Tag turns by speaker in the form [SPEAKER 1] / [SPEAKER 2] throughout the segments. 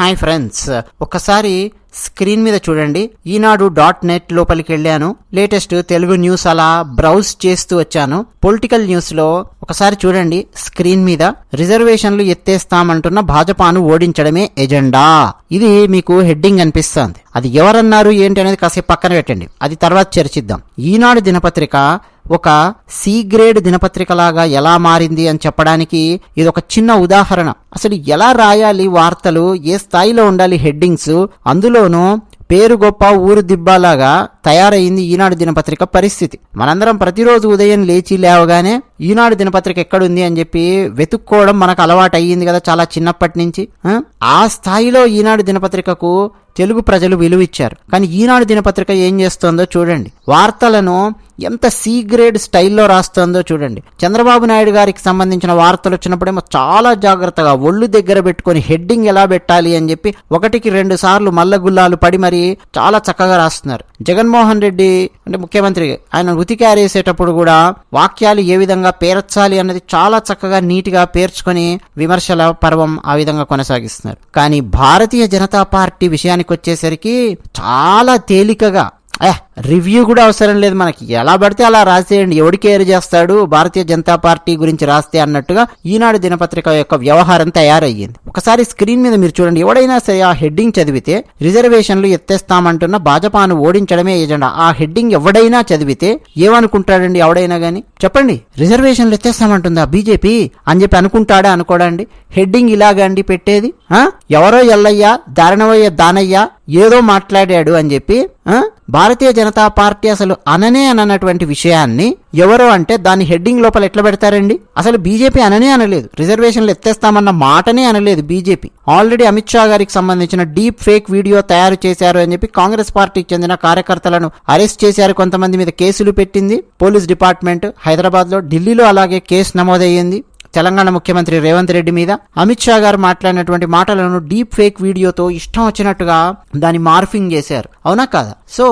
[SPEAKER 1] Hi friends. ఒకసారి screen మీద చూడండి. ఈనాడు డాట్ నెట్ లోపలికి వెళ్ళాను. లేటెస్ట్ తెలుగు న్యూస్ అలా బ్రౌజ్ చేస్తూ వచ్చాను. పొలిటికల్ న్యూస్లో ఒకసారి చూడండి స్క్రీన్ మీద. రిజర్వేషన్లు ఎత్తేస్తామంటున్న భాజపాను ఓడించడమే ఎజెండా. ఇది మీకు హెడ్డింగ్ అనిపిస్తుంది. అది ఎవరన్నారు ఏంటి అనేది కాసేపు పక్కన పెట్టండి. అది తర్వాత చర్చిద్దాం. ఈనాడు దినపత్రిక ఒక సి గ్రేడ్ దినపత్రిక లాగా ఎలా మారింది అని చెప్పడానికి ఇది ఒక చిన్న ఉదాహరణ. అసలు ఎలా రాయాలి వార్తలు? ఏ స్థాయిలో ఉండాలి హెడ్డింగ్స్? అందులోనూ పేరు గొప్ప ఊరు దిబ్బలాగా తయారైంది ఈనాడు దినపత్రిక పరిస్థితి. మనందరం ప్రతిరోజు ఉదయం లేచి లేవగానే ఈనాడు దినపత్రిక ఎక్కడుంది అని చెప్పి వెతుక్కోవడం మనకు అలవాటు అయ్యింది కదా చాలా చిన్నప్పటి నుంచి ఆ? ఆ స్థాయిలో ఈనాడు దినపత్రికకు తెలుగు ప్రజలు విలువ ఇచ్చారు కానీ ఈనాడు దినపత్రిక ఏం చేస్తోందో చూడండి. వార్తలను ఎంత సి గ్రేడ్ స్టైల్లో రాస్తుందో చూడండి. చంద్రబాబు నాయుడు గారికి సంబంధించిన వార్తలు వచ్చినప్పుడేమో చాలా జాగ్రత్తగా ఒళ్ళు దగ్గర పెట్టుకొని హెడ్డింగ్ ఎలా పెట్టాలి అని చెప్పి ఒకటికి రెండు సార్లు మల్లగుల్లాలు పడి మరి చాలా చక్కగా రాస్తున్నారు. జగన్మోహన్ రెడ్డి అంటే ముఖ్యమంత్రి ఆయన ఉతికారేసేటప్పుడు కూడా వాక్యాలు ఏ విధంగా పేర్చాలి అన్నది చాలా చక్కగా నీట్గా పేర్చుకొని విమర్శల పర్వం ఆ విధంగా కొనసాగిస్తున్నారు. కానీ భారతీయ జనతా పార్టీ విషయానికి వచ్చేసరికి చాలా తేలికగా ఏ రివ్యూ కూడా అవసరం లేదు మనకి. ఎలా పడితే అలా రాసేయండి. ఎవడు కేర్ చేస్తాడు? భారతీయ జనతా పార్టీ గురించి రాస్తే అన్నట్టుగా ఈనాడు దినపత్రిక యొక్క వ్యవహారం తయారయ్యింది. ఒకసారి స్క్రీన్ మీద మీరు చూడండి. ఎవడైనా సరే ఆ హెడ్డింగ్ చదివితే రిజర్వేషన్లు ఎత్తేస్తామంటున్న భాజపాను ఓడించడమే ఏజెండా ఆ హెడ్డింగ్ ఎవడైనా చదివితే ఏమనుకుంటాడండి ఎవడైనా గాని? చెప్పండి. రిజర్వేషన్లు ఎత్తేస్తామంటుందా బీజేపీ? అని చెప్పి అనుకుంటాడా అనుకోడండి. హెడ్డింగ్ ఇలాగా అండి పెట్టేది. ఎవరో ఎల్లయ్య దారణవయ్య దానయ్య ఏదో మాట్లాడాడు అని చెప్పి భారతీయ జనతా పార్టీ అసలు అననే అననటువంటి విషయాన్ని ఎవరో అంటే దాని హెడ్డింగ్ లోపల ఎట్లా పెడతారండి? అసలు బీజేపీ అననే అనలేదు. రిజర్వేషన్లు ఎత్తేస్తామన్న మాటనే అనలేదు బీజేపీ. ఆల్రెడీ అమిత్ షా గారికి సంబంధించిన డీప్ ఫేక్ వీడియో తయారు చేశారు అని చెప్పి కాంగ్రెస్ పార్టీకి చెందిన కార్యకర్తలను అరెస్ట్ చేశారు కొంతమంది మీద కేసులు పెట్టింది. పోలీస్ డిపార్ట్మెంట్ హైదరాబాద్లో ఢిల్లీలో అలాగే కేసు నమోదయ్యింది. తెలంగాణ ముఖ్యమంత్రి రేవంత్ రెడ్డి మీద అమిత్ షా గారు మాట్లాడినటువంటి మాటలను డీప్ ఫేక్ వీడియోతో ఇష్టం వచ్చినట్టుగా దాన్ని మార్ఫింగ్ చేశారు. అవునా కాదా? సో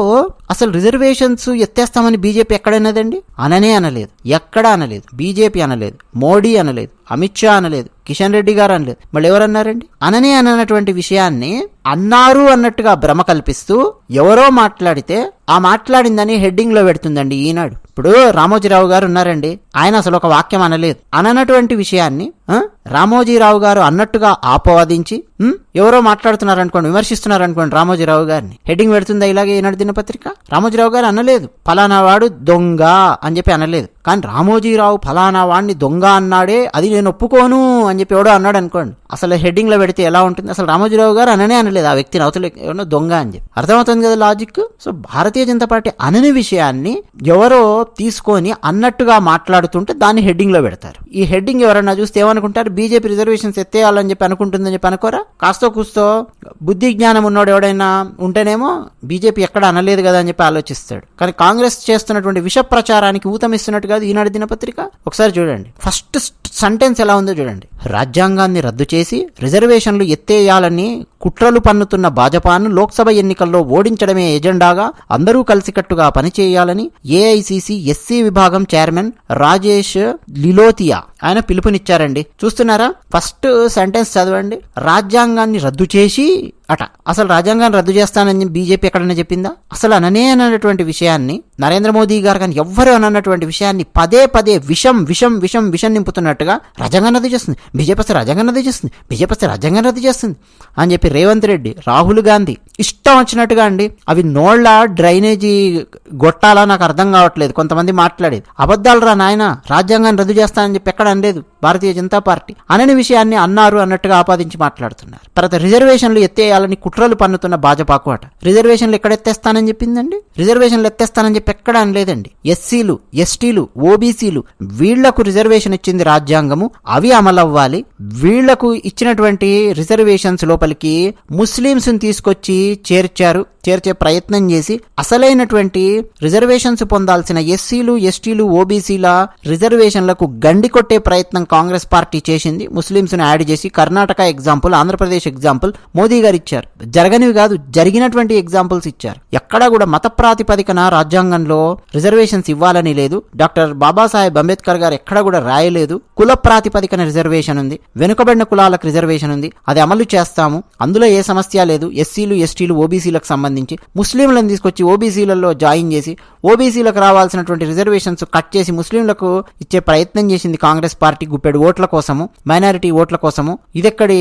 [SPEAKER 1] అసలు రిజర్వేషన్స్ ఎత్తేస్తామని బీజేపీ ఎక్కడన్నదండి అననే అనలేదు. ఎక్కడా అనలేదు? బీజేపీ అనలేదు. మోడీ అనలేదు. అమిత్ షా అనలేదు కిషన్ రెడ్డి గారు అనలేదు. మళ్ళీ ఎవరన్నారండి? అననే అననటువంటి విషయాన్ని అన్నారు అన్నట్టుగా భ్రమ కల్పిస్తూ ఎవరో మాట్లాడితే ఆ మాట్లాడిందని హెడ్డింగ్లో పెడుతుందండి ఈనాడు. ఇప్పుడు రామోజీరావు గారు ఉన్నారండి. ఆయన అసలు ఒక వాక్యం అనలేదు. అననటువంటి విషయాన్ని రామోజీరావు గారు అన్నట్టుగా ఆపవాదించి ఎవరో మాట్లాడుతున్నారు అనుకోండి విమర్శిస్తున్నారు అనుకోండి రామోజీరావు గారిని. హెడ్డింగ్ పెడుతుందా ఇలాగే ఈనాడు దినపత్రిక? రామోజీరావు గారు అనలేదు. ఫలానా వాడు దొంగ అని చెప్పి అనలేదు. కానీ రామోజీరావు ఫలానా వాడిని దొంగ అన్నాడే అది నేను ఒప్పుకోను అని చెప్పి ఎవడో అన్నాడు అనుకోండి. అసలు హెడ్డింగ్లో పెడితే ఎలా ఉంటుంది? అసలు రామోజీరావు గారు అననే అనలేదు. ఆ వ్యక్తిని అవతల ఎవరో దొంగ అని చెప్పి. అర్థమవుతుంది కదా logic so Bharatiya Janata party అనని విషయాన్ని ఎవరో తీసుకొని అన్నట్టుగా మాట్లాడుతుంటే దాన్ని హెడ్డింగ్లో పెడతారు. ఈ హెడ్డింగ్ ఎవరన్నా చూస్తే ఏమనుకుంటారు? బీజేపీ రిజర్వేషన్స్ ఎత్తేయాలని చెప్పి అనుకుంటుందని చెప్పి అనుకోరా? కాస్తో కూస్తో బుద్ధి జ్ఞానం ఉన్నోడు ఎవడైనా ఉంటేనేమో బీజేపీ ఎక్కడ అనలేదు కదా అని చెప్పి ఆలోచిస్తాడు. కానీ కాంగ్రెస్ చేస్తున్నటువంటి విష ప్రచారానికి ఊతమిస్తున్నట్టు కాదు ఈనాడు దినపత్రిక. ఒకసారి చూడండి. ఫస్ట్ సెంటెన్స్ ఎలా ఉందో చూడండి. రాజ్యాంగాన్ని రద్దు చేసి రిజర్వేషన్లు ఎత్తేయాలని కుట్రలు పన్నుతున్న భాజపాను లోక్సభ ఎన్నికల్లో ఓడించడమే ఎజెండాగా అందరూ కలిసికట్టుగా పనిచేయాలని ఏఐసిసి ఎస్సీ విభాగం చైర్మన్ రాజేష్ లిలోతియా ఆయన పిలుపునిచ్చారండి. చూస్తున్నారా? ఫస్ట్ సెంటెన్స్ చదవండి. రాజ్యాంగాన్ని రద్దు చేసి అట. అసలు రాజ్యాంగాన్ని రద్దు చేస్తానని బీజేపీ ఎక్కడైనా చెప్పిందా? అసలు అననే అన్నటువంటి విషయాన్ని నరేంద్ర మోదీ గారు కానీ ఎవ్వరు అనన్నటువంటి విషయాన్ని పదే పదే విషం విషం విషం విషం నింపుతున్నట్టుగా రాజ్యాంగం రద్దు చేస్తుంది. బీజేపీ వస్తే రాజ్యాంగం రద్దు చేస్తుంది. బీజేపీ వస్తే రాజ్యాంగం రద్దు చేస్తుంది. అని చెప్పి రేవంత్ రెడ్డి రాహుల్ గాంధీ ఇష్టం వచ్చినట్టుగా అండి. అవి నోళ్ళ డ్రైనేజీ గొట్టాలా నాకు అర్థం కావట్లేదు. కొంతమంది మాట్లాడేది అబద్ధాలు రా నాయన రాజ్యాంగాన్ని రద్దు చేస్తానని చెప్పి ఎక్కడ అనలేదు. భారతీయ జనతా పార్టీ. అనని విషయాన్ని అన్నారు అన్నట్టుగా ఆపాదించి మాట్లాడుతున్నారు. తర్వాత రిజర్వేషన్లు ఎత్తేయాలని కుట్రలు పన్నుతున్న భాజపాకు అట. రిజర్వేషన్లు ఎక్కడ ఎత్తేస్తానని చెప్పిందండి? రిజర్వేషన్లు ఎత్తేస్తానని చెప్పి ఎక్కడ అనలేదండి. ఎస్సీలు ఎస్టీలు ఓబీసీలు వీళ్ళకు రిజర్వేషన్ ఇచ్చింది రాజ్యాంగము. అవి అమలవ్వాలి. వీళ్ళకు ఇచ్చినటువంటి రిజర్వేషన్స్ లోపలికి ముస్లిమ్స్ని తీసుకొచ్చి చేర్చారు చేర్చే ప్రయత్నం చేసి అసలైనటువంటి రిజర్వేషన్స్ పొందాల్సిన ఎస్సీలు ఎస్టీలు ఓబీసీల రిజర్వేషన్లకు గండి కొట్టే ప్రయత్నం కాంగ్రెస్ పార్టీ చేసింది. ముస్లింస్ను యాడ్ చేసి కర్ణాటక ఎగ్జాంపుల్ ఆంధ్రప్రదేశ్ ఎగ్జాంపుల్ మోదీ గారు ఇచ్చారు. జరగనివి కాదు జరిగినటువంటి ఎగ్జాంపుల్స్ ఇచ్చారు. ఎక్కడా కూడా మత ప్రాతిపదికన రాజ్యాంగంలో రిజర్వేషన్స్ ఇవ్వాలని లేదు. డాక్టర్ బాబాసాహెబ్ అంబేద్కర్ గారు ఎక్కడ కూడా రాయలేదు. కుల ప్రాతిపదికన రిజర్వేషన్ ఉంది. వెనుకబడిన కులాలకు రిజర్వేషన్ ఉంది. అది అమలు చేస్తాము. అందులో ఏ సమస్య లేదు. ఎస్సీలు ఎస్టీలు ఓబీసీలకు సంబంధించి. ముస్లింలను తీసుకొచ్చి ఓబీసీలలో జాయిన్ చేసి ఓబీసీలకు రావాల్సినటువంటి రిజర్వేషన్స్ కట్ చేసి ముస్లింలకు ఇచ్చే ప్రయత్నం చేసింది కాంగ్రెస్ పార్టీ గుప్పెడు ఓట్ల కోసము మైనారిటీ ఓట్ల కోసము ఇదెక్కడి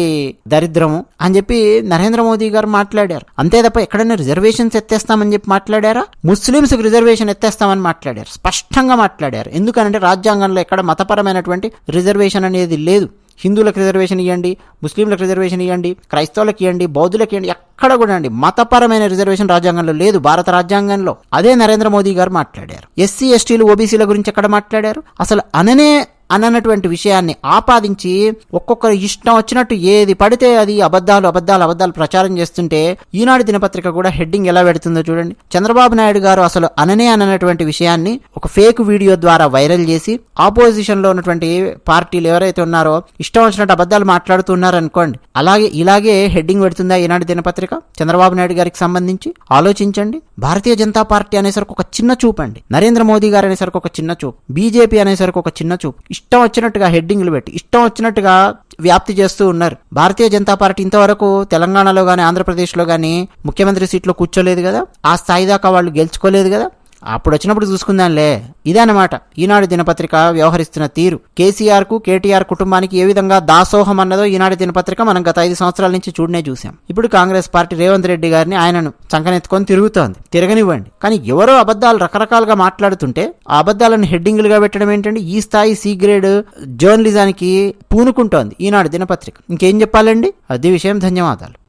[SPEAKER 1] దరిద్రము అని చెప్పి నరేంద్ర మోదీ గారు మాట్లాడారు. అంతే తప్ప ఎక్కడైనా రిజర్వేషన్స్ ఎత్తేస్తామని చెప్పి మాట్లాడారా? ముస్లింస్ రిజర్వేషన్ ఎత్తేస్తామని మాట్లాడారు. స్పష్టంగా మాట్లాడారు. ఎందుకనంటే రాజ్యాంగంలో ఎక్కడ మతపరమైనటువంటి రిజర్వేషన్ అనేది లేదు. హిందువులకు రిజర్వేషన్ ఇవ్వండి ముస్లింలకు రిజర్వేషన్ ఇవ్వండి క్రైస్తవులకు ఇవ్వండి బౌద్ధులకు ఇవ్వండి అక్కడ కూడా అండి. మతపరమైన రిజర్వేషన్ రాజ్యాంగంలో లేదు. భారత రాజ్యాంగంలో. అదే నరేంద్ర మోదీ గారు మాట్లాడారు. ఎస్సీ ఎస్టీలు ఓబీసీల గురించి ఎక్కడ మాట్లాడారు? అసలు అననే అన్నటువంటి విషయాన్ని ఆపాదించి ఒక్కొక్కరు ఇష్టం వచ్చినట్టు ఏది పడితే అది అబద్ధాలు అబద్ధాలు అబద్ధాలు ప్రచారం చేస్తుంటే ఈనాడు దినపత్రిక కూడా హెడ్డింగ్ ఎలా పెడుతుందో చూడండి. చంద్రబాబు నాయుడు గారు అసలు అననే అననటువంటి విషయాన్ని ఒక ఫేక్ వీడియో ద్వారా వైరల్ చేసి ఆపోజిషన్లో ఉన్నటువంటి పార్టీలు ఎవరైతే ఉన్నారో ఇష్టం వచ్చినట్టు అబద్ధాలు మాట్లాడుతున్నారు అనుకోండి అలాగే ఇలాగే హెడ్డింగ్ పెడుతుందా ఈనాడు దినపత్రిక? చంద్రబాబు నాయుడు గారికి సంబంధించి ఆలోచించండి. భారతీయ జనతా పార్టీ అనేసరికి ఒక చిన్న చూపు అండి నరేంద్ర మోదీ గారు అనేసరికి ఒక చిన్న చూపు. బీజేపీ అనేసరికి ఒక చిన్న చూపు. ఇష్టం వచ్చినట్టుగా హెడ్డింగ్లు పెట్టి ఇష్టం వచ్చినట్టుగా వ్యాప్తి చేస్తూ ఉన్నారు. భారతీయ జనతా పార్టీ ఇంతవరకు తెలంగాణలో కానీ ఆంధ్రప్రదేశ్లో కానీ ముఖ్యమంత్రి సీట్లో కూర్చోలేదు కదా. ఆ స్థాయి దాకా వాళ్ళు గెలుచుకోలేదు కదా. అప్పుడు వచ్చినప్పుడు చూసుకుందాంలే. ఇదన్నమాట. ఈనాడు దినపత్రిక వ్యవహరిస్తున్న తీరు. కేసీఆర్కు కేటీఆర్ కుటుంబానికి ఏ విధంగా దాసోహం అన్నదో ఈనాడు దినపత్రిక మనం గత ఐదు సంవత్సరాల నుంచి చూడనే చూసాం ఇప్పుడు కాంగ్రెస్ పార్టీ రేవంత్ రెడ్డి గారిని ఆయనను చంకనెత్తుకొని తిరుగుతోంది. తిరగనివ్వండి. కానీ ఎవరో అబద్ధాలు రకరకాలుగా మాట్లాడుతుంటే ఆ అబద్ధాలను హెడ్డింగ్లుగా పెట్టడం ఏంటంటే ఈ స్థాయి సి గ్రేడ్ జర్నలిజానికి పూనుకుంటోంది ఈనాడు దినపత్రిక. ఇంకేం చెప్పాలండి? అది విషయం ధన్యవాదాలు.